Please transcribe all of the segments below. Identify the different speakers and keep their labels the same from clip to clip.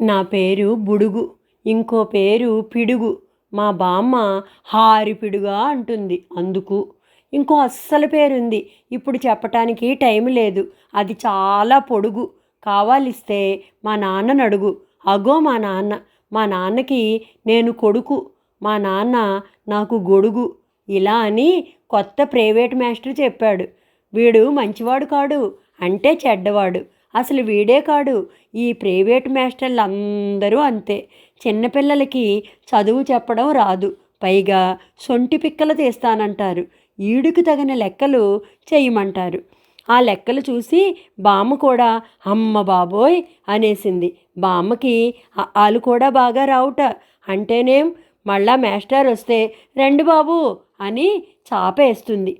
Speaker 1: నా పేరు బుడుగు ఇంకో పేరు పిడుగు. మా బామ్మ హారిపిడుగా అంటుంది. అందుకు? ఇంకో అస్సలు పేరుంది. ఇప్పుడు చెప్పటానికి టైం లేదు. అది చాలా పొడుగు. కావాలిస్తే మా నాన్నను అడుగు. అగో మా నాన్న మా నాన్నకి నేను కొడుకు. మా నాన్న నాకు గొడుగు. ఇలా అని కొత్త ప్రైవేట్ మాస్టర్ చెప్పాడు. వీడు మంచివాడు కాడు అంటే చెడ్డవాడు. అసలు వీడే కాడు. ఈ ప్రైవేట్ మాస్టర్లు అందరూ అంతే. చిన్నపిల్లలకి చదువు చెప్పడం రాదు. పైగా సొంటి పిక్కలు తీస్తానంటారు. ఈడుకు తగిన లెక్కలు చేయమంటారు ఆ లెక్కలు చూసి బామ్మ కూడా అమ్మ బాబోయ్ అనేసింది. బామ్మకి వాళ్ళు కూడా బాగా రావుట. అంటేనేం? మళ్ళా మాస్టర్ వస్తే రండి బాబు అని చాపేస్తుంది.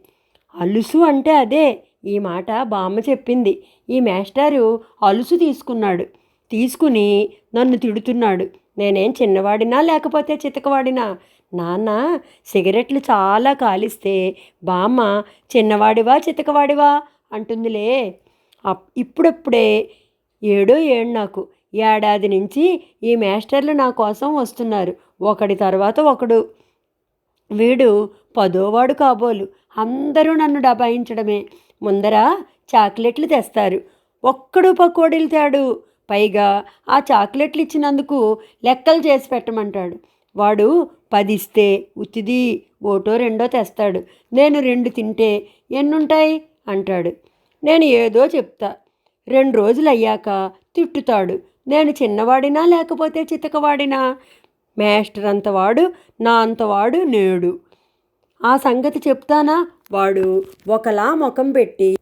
Speaker 1: అలుసు అంటే అదే. ఈ మాట బామ్మ చెప్పింది. ఈ మేస్టారు అలుసు తీసుకున్నాడు. తీసుకుని నన్ను తిడుతున్నాడు. నేనేం చిన్నవాడినా లేకపోతే చితకవాడినా? నాన్న సిగరెట్లు చాలా కాలిస్తే బామ్మ చిన్నవాడివా చితకవాడివా? అంటుందిలే. అప్- ఇప్పుడప్పుడే ఏడో ఏడు నాకు. ఏడాది నుంచి ఈ మాస్టర్లు నా కోసం వస్తున్నారు. ఒకడి తర్వాత ఒకడు. వీడు పదోవాడు కాబోలు. అందరూ నన్ను డబాయించడమే ముందర చాక్లెట్లు తెస్తారు. ఒక్కడు పకోడీలు తేడు. పైగా ఆ చాక్లెట్లు ఇచ్చినందుకు లెక్కలు చేసి పెట్టమంటాడు. వాడు పది ఇస్తే ఉత్తిది ఓటో రెండో తెస్తాడు. నేను రెండు తింటే ఎన్నుంటాయి? అంటాడు. నేను ఏదో చెప్తా. రెండు రోజులు అయ్యాక తిట్టుతాడు. నేను చిన్నవాడినా లేకపోతే చితకవాడినా? మేస్టర్ అంతవాడు నా అంతవాడు నేడు. ఆ సంగతి చెప్తానా? వాడు ఒకలా ముఖం పెట్టి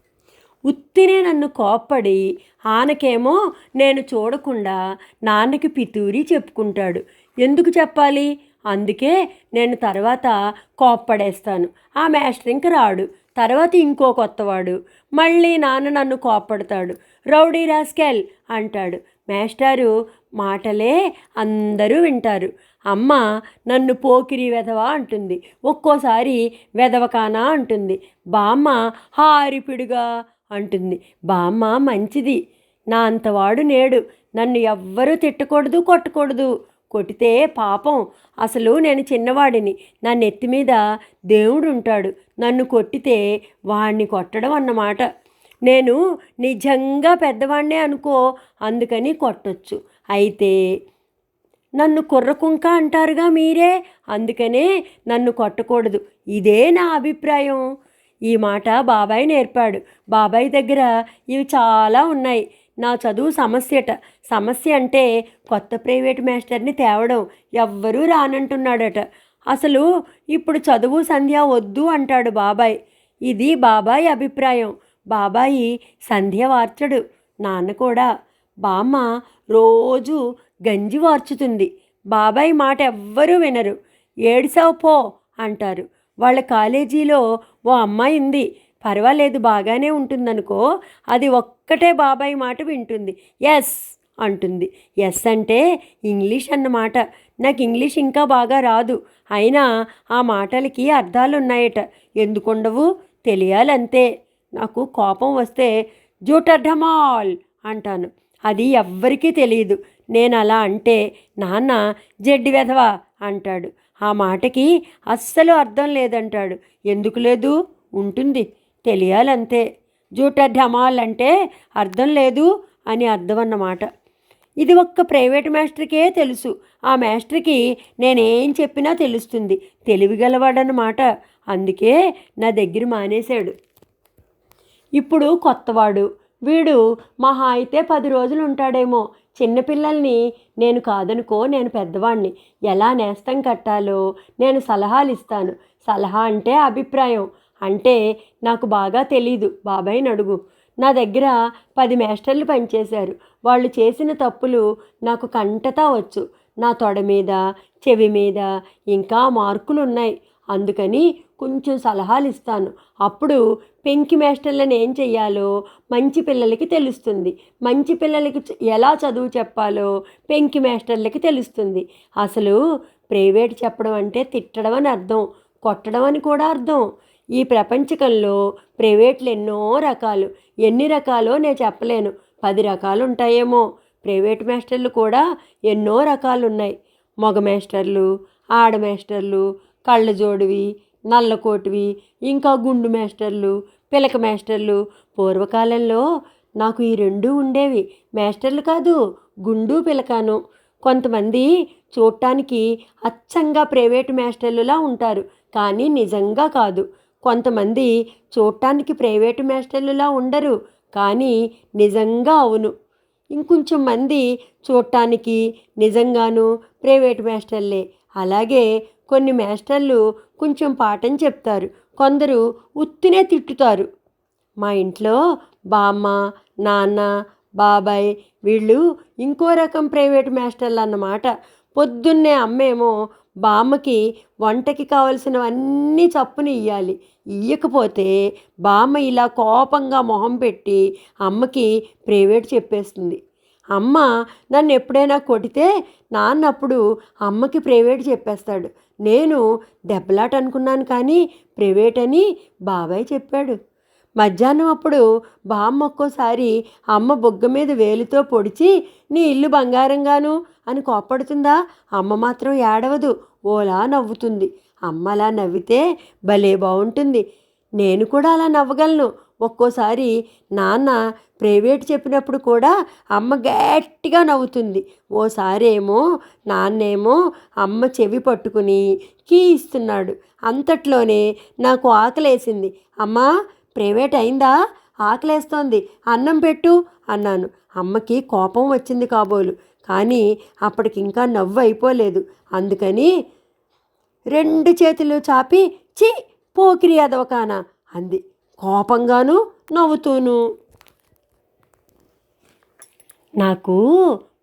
Speaker 1: ఉత్తినే నన్ను కోప్పడి ఆనకేమో నేను చూడకుండా నాన్నకి పితూరి చెప్పుకుంటాడు. ఎందుకు చెప్పాలి? అందుకే నేను తర్వాత కోప్పడేస్తాను. ఆ మేస్టర్ ఇంక రాడు. తర్వాత ఇంకో కొత్తవాడు. మళ్ళీ నాన్న నన్ను కోప్పడతాడు. రౌడీ రాస్కెల్ అంటాడు. మేస్టారు మాటలే అందరూ వింటారు. అమ్మ నన్ను పోకిరి వెధవా అంటుంది. ఒక్కోసారి వెధవకానా అంటుంది. బామ్మ హారిపిడుగా అంటుంది. బామ్మ మంచిది. నా అంతవాడు నేడు. నన్ను ఎవ్వరూ తిట్టకూడదు కొట్టకూడదు. కొట్టితే పాపం. అసలు నేను చిన్నవాడిని. నా నెత్తి మీద దేవుడు ఉంటాడు. నన్ను కొట్టితే వాణ్ణి కొట్టడం అన్నమాట. నేను నిజంగా పెద్దవాడినే అనుకో అందుకని కొట్టొచ్చు. అయితే నన్ను కుర్రకుంక అంటారుగా మీరే. అందుకనే నన్ను కొట్టకూడదు. ఇదే నా అభిప్రాయం. ఈ మాట బాబాయ్ నేర్పాడు. బాబాయ్ దగ్గర ఇవి చాలా ఉన్నాయి. నా చదువు సమస్యట. సమస్య అంటే కొత్త ప్రైవేట్ మాస్టర్ని తేవడం. ఎవ్వరూ రానంటున్నాడట. అసలు ఇప్పుడు చదువు సంధ్య వద్దు అంటాడు బాబాయ్. ఇది బాబాయ్ అభిప్రాయం. బాబాయి సంధ్య వార్చడు. నాన్న కూడా బామ్మ రోజు గంజి వార్చుతుంది. బాబాయ్ మాట ఎవ్వరూ వినరు. ఏడిసావు పో అంటారు. వాళ్ళ కాలేజీలో ఓ అమ్మాయి ఉంది. పర్వాలేదు బాగానే ఉంటుందనుకో అది ఒక్కటే బాబాయ్ మాట వింటుంది. ఎస్ అంటుంది. ఎస్ అంటే ఇంగ్లీష్ అన్నమాట. నాకు ఇంగ్లీష్ ఇంకా బాగా రాదు. అయినా ఆ మాటలకి అర్థాలున్నాయట. ఎందుకుండవు? తెలియాలంతే. నాకు కోపం వస్తే జూటర్ఢమాల్ అంటాను. అది ఎవ్వరికీ తెలియదు. నేను అలా అంటే నాన్న జడ్డి వెధవా? అంటాడు. ఆ మాటకి అస్సలు అర్థం లేదంటాడు. ఎందుకు లేదు? ఉంటుంది. తెలియాలంతే. జూట ఢమాల్ అంటే అర్థం లేదు అని అర్థం అన్నమాట ఇది ఒక్క ప్రైవేట్ మాస్టర్కే తెలుసు. ఆ మాస్టర్కి నేనేం చెప్పినా తెలుస్తుంది. తెలివిగలవాడనమాట అందుకే నా దగ్గర మానేశాడు. ఇప్పుడు కొత్తవాడు. వీడు మహా అయితే పది రోజులు ఉంటాడేమో. చిన్నపిల్లల్ని నేను కాదనుకో నేను పెద్దవాణ్ణి. ఎలా నేస్తం కట్టాలో నేను సలహాలు ఇస్తాను. సలహా అంటే అభిప్రాయం. అంటే నాకు బాగా తెలీదు. బాబాయ్ని అడుగు నా దగ్గర పది మేస్టర్లు పనిచేశారు. వాళ్ళు చేసిన తప్పులు నాకు కంటతా వచ్చు. నా తొడ మీద చెవి మీద ఇంకా మార్కులు ఉన్నాయి అందుకని కొంచెం సలహాలు ఇస్తాను అప్పుడు పెంకి మేస్టర్లను ఏం చెయ్యాలో మంచి పిల్లలకి తెలుస్తుంది. మంచి పిల్లలకి ఎలా చదువు చెప్పాలో పెంకి మేస్టర్లకి తెలుస్తుంది. అసలు ప్రైవేట్ చెప్పడం అంటే తిట్టడం అని అర్థం కొట్టడం అని కూడా అర్థం. ఈ ప్రపంచకంలో ప్రైవేట్లు ఎన్నో రకాలు ఎన్ని రకాలో నేను చెప్పలేను. పది రకాలు ఉంటాయేమో ప్రైవేట్ మాస్టర్లు కూడా ఎన్నో రకాలు ఉన్నాయి మగ మాస్టర్లు ఆడ మాస్టర్లు కళ్ళజోడివి నల్లకోటివి ఇంకా గుండు మేస్టర్లు పిలక మేస్టర్లు. పూర్వకాలంలో నాకు ఈ రెండు ఉండేవి. మేస్టర్లు కాదు గుండు పిలకాను. కొంతమంది చూడటానికి అచ్చంగా ప్రైవేటు మేస్టర్లులా ఉంటారు కానీ నిజంగా కాదు. కొంతమంది చూడటానికి ప్రైవేటు మేస్టర్లులా ఉండరు కానీ నిజంగా అవును. ఇంకొంచెం మంది చూడటానికి నిజంగాను ప్రైవేట్ మాస్టర్లే. అలాగే కొన్ని మేస్టర్లు కొంచెం పాఠం చెప్తారు. కొందరు ఉత్తినే తిట్టుతారు. మా ఇంట్లో బామ్మ నాన్న బాబాయ్ వీళ్ళు ఇంకో రకం ప్రైవేట్ మాస్టర్లు అన్నమాట. పొద్దున్నే అమ్మేమో బామ్మకి వంటకి కావలసినవన్నీ చప్పున ఇయ్యాలి. ఇయ్యకపోతే బామ్మ ఇలా కోపంగా మొహం పెట్టి అమ్మకి ప్రైవేట్ చెప్పేస్తుంది. అమ్మ నన్ను ఎప్పుడైనా కొడితే నాన్నప్పుడు అమ్మకి ప్రైవేట్ చెప్పేస్తాడు. నేను దెబ్బలాట అనుకున్నాను కానీ ప్రైవేట్ అని బాబాయ్ చెప్పాడు. మధ్యాహ్నం అప్పుడు బామ్మ ఒక్కోసారి అమ్మ బొగ్గ మీద వేలితో పొడిచి నీ ఇల్లు బంగారంగాను అని కోప్పడుతుందా? అమ్మ మాత్రం ఏడవదు ఓలా నవ్వుతుంది. అమ్మ అలా నవ్వితే భలే బాగుంటుంది నేను కూడా అలా నవ్వగలను ఒక్కోసారి నాన్న ప్రైవేట్ చెప్పినప్పుడు కూడా అమ్మ గట్టిగా నవ్వుతుంది. ఓసారేమో నాన్నేమో అమ్మ చెవి పట్టుకుని కీ ఇస్తున్నాడు అంతట్లోనే నాకు ఆకలేసింది. అమ్మా ప్రైవేట్ అయిందా? ఆకలేస్తోంది. అన్నం పెట్టు అన్నాను. అమ్మకి కోపం వచ్చింది కాబోలు. కానీ అప్పటికి ఇంకా నవ్వు అయిపోలేదు. అందుకని రెండు చేతులు చాపి చి పోకిరి అదవకాన అంది. కోపంగాను నవ్వుతూను. నాకు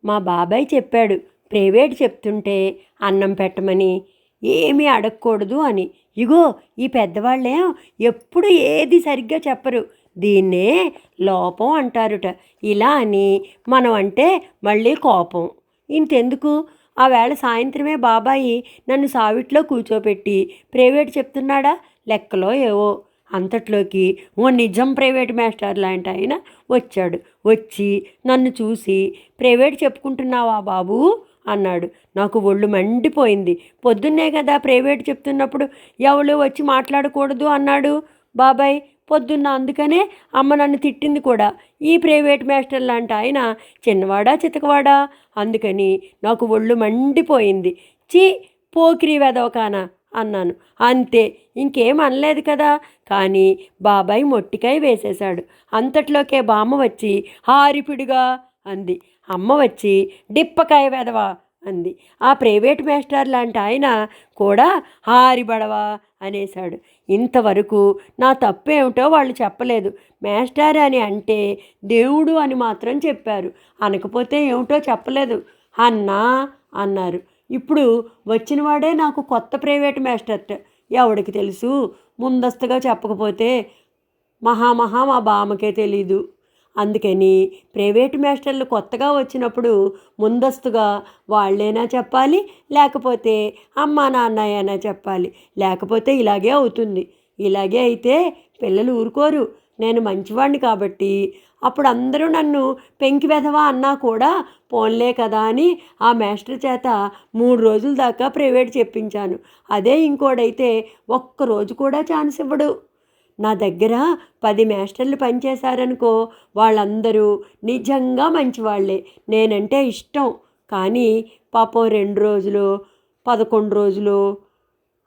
Speaker 1: మా బాబాయ్ చెప్పాడు ప్రైవేట్ చెప్తుంటే అన్నం పెట్టమని. ఏమీ అడగకూడదు అని. ఇగో ఈ పెద్దవాళ్ళే ఎప్పుడు ఏది సరిగ్గా చెప్పరు. దీన్నే లోపం అంటారుట. ఇలా అని మనం అంటే మళ్ళీ కోపం. ఇంతెందుకు? ఆ వేళ సాయంత్రమే బాబాయి నన్ను సావిట్లో కూర్చోపెట్టి ప్రైవేట్ చెప్తున్నాడా? లెక్కలో ఏవో. అంతట్లోకి ఓ నిజం ప్రైవేట్ మాస్టర్ లాంటి ఆయన వచ్చాడు. వచ్చి నన్ను చూసి ప్రైవేట్ చెప్పుకుంటున్నావా బాబు? అన్నాడు. నాకు ఒళ్ళు మండిపోయింది. పొద్దున్నే కదా ప్రైవేట్ చెప్తున్నప్పుడు ఎవరు వచ్చి మాట్లాడకూడదు? అన్నాడు. బాబాయ్ పొద్దున్న అందుకనే అమ్మ నన్ను తిట్టింది కూడా. ఈ ప్రైవేట్ మాస్టర్ లాంటి ఆయన చిన్నవాడా చితకవాడా? అందుకని నాకు ఒళ్ళు మండిపోయింది. చీ పోకిరి వెదవకానా? అన్నాను. అంతే ఇంకేం అనలేదు కదా. కానీ బాబాయ్ మొట్టికాయ వేసేశాడు. అంతట్లోకే బామ్మ వచ్చి హారిపిడుగా అంది. అమ్మ వచ్చి డిప్పకాయ వెదవా అంది. ఆ ప్రైవేట్ మాస్టర్ లాంటి ఆయన కూడా హారిబడవా అనేశాడు. ఇంతవరకు నా తప్పేమిటో వాళ్ళు చెప్పలేదు. మాస్టర్ అని అంటే దేవుడు అని మాత్రం చెప్పారు. అనకపోతే ఏమిటో చెప్పలేదు. అన్నా అన్నారు. ఇప్పుడు వచ్చినవాడే నాకు కొత్త ప్రైవేట్ మాస్టర్ ఎవడికి తెలుసు? ముందస్తుగా చెప్పకపోతే మహామహా మా బామ్మకే తెలీదు. అందుకని ప్రైవేట్ మాస్టర్లు కొత్తగా వచ్చినప్పుడు ముందస్తుగా వాళ్ళైనా చెప్పాలి లేకపోతే అమ్మా నాన్న అయినా చెప్పాలి. లేకపోతే ఇలాగే అవుతుంది. ఇలాగే అయితే పిల్లలు ఊరుకోరు. నేను మంచివాడిని కాబట్టి అప్పుడు అందరూ నన్ను పెంకి వెధవా అన్నా కూడా పోన్లే కదా అని ఆ మాస్టర్ చేత మూడు రోజుల దాకా ప్రైవేట్ చెప్పించాను. అదే ఇంకోడైతే ఒక్క రోజు కూడా ఛాన్స్ ఇవ్వడు. నా దగ్గర పది మాస్టర్లు పనిచేశారనుకో వాళ్ళందరూ నిజంగా మంచివాళ్ళే నేనంటే ఇష్టం. కానీ పాపం రెండు రోజులు పదకొండు రోజులు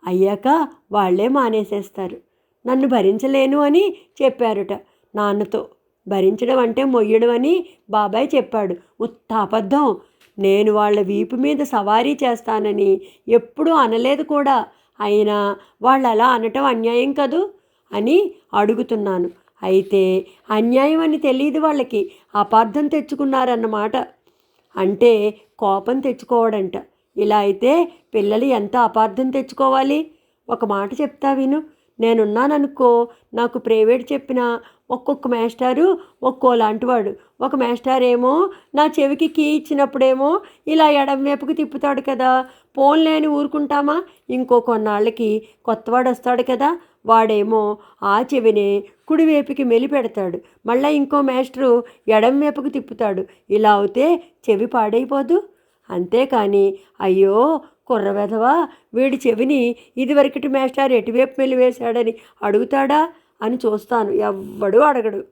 Speaker 1: అయ్యాక వాళ్ళే మానేసేస్తారు. నన్ను భరించలేను అని చెప్పారుట. నాన్నతో భరించడం అంటే మొయ్యడం అని బాబాయ్ చెప్పాడు. ఉత్త అబద్ధం నేను వాళ్ళ వీపు మీద సవారీ చేస్తానని ఎప్పుడూ అనలేదు కూడా. అయినా వాళ్ళు అలా అనటం అన్యాయం కదూ? అని అడుగుతున్నాను. అయితే అన్యాయం అని తెలియదు వాళ్ళకి. అపార్థం తెచ్చుకున్నారన్నమాట. అంటే కోపం తెచ్చుకోవడంట. ఇలా అయితే పిల్లలు ఎంత అపార్థం తెచ్చుకోవాలి? ఒక మాట చెప్తా విను. నేనున్నాననుకో నాకు ప్రైవేట్ చెప్పిన ఒక్కొక్క మేస్టారు ఒక్కో లాంటివాడు. ఒక మేస్టార్ ఏమో నా చెవికి కీ ఇచ్చినప్పుడేమో ఇలా ఎడం వైపుకి తిప్పుతాడు కదా. పోన్లేని ఊరుకుంటామా? ఇంకో కొన్నాళ్ళకి కొత్తవాడు వస్తాడు కదా. వాడేమో ఆ చెవినే కుడివైపుకి మెలిపెడతాడు మళ్ళీ ఇంకో మేస్టరు ఎడం వైపుకి తిప్పుతాడు. ఇలా అవుతే చెవి పాడైపోదు. అంతేకాని అయ్యో కుర్రవెధవా? వీడి చెవిని ఇదివరకటి మేస్టార్ ఎటువైపు మెలివేశాడని అడుగుతాడా? అని చూస్తాను. ఎవ్వడూ అడగడు.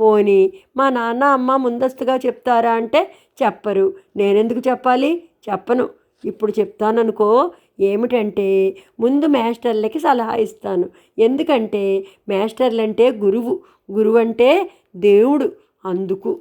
Speaker 1: పోని మా నాన్న అమ్మ ముందస్తుగా చెప్తారా అంటే చెప్పరు. నేనెందుకు చెప్పాలి? చెప్పను. ఇప్పుడు చెప్తాననుకో. ఏమిటంటే ముందు మేస్టర్లకి సలహా ఇస్తాను. ఎందుకంటే మేస్టర్లంటే గురువు. గురువు అంటే దేవుడు. అందుకు.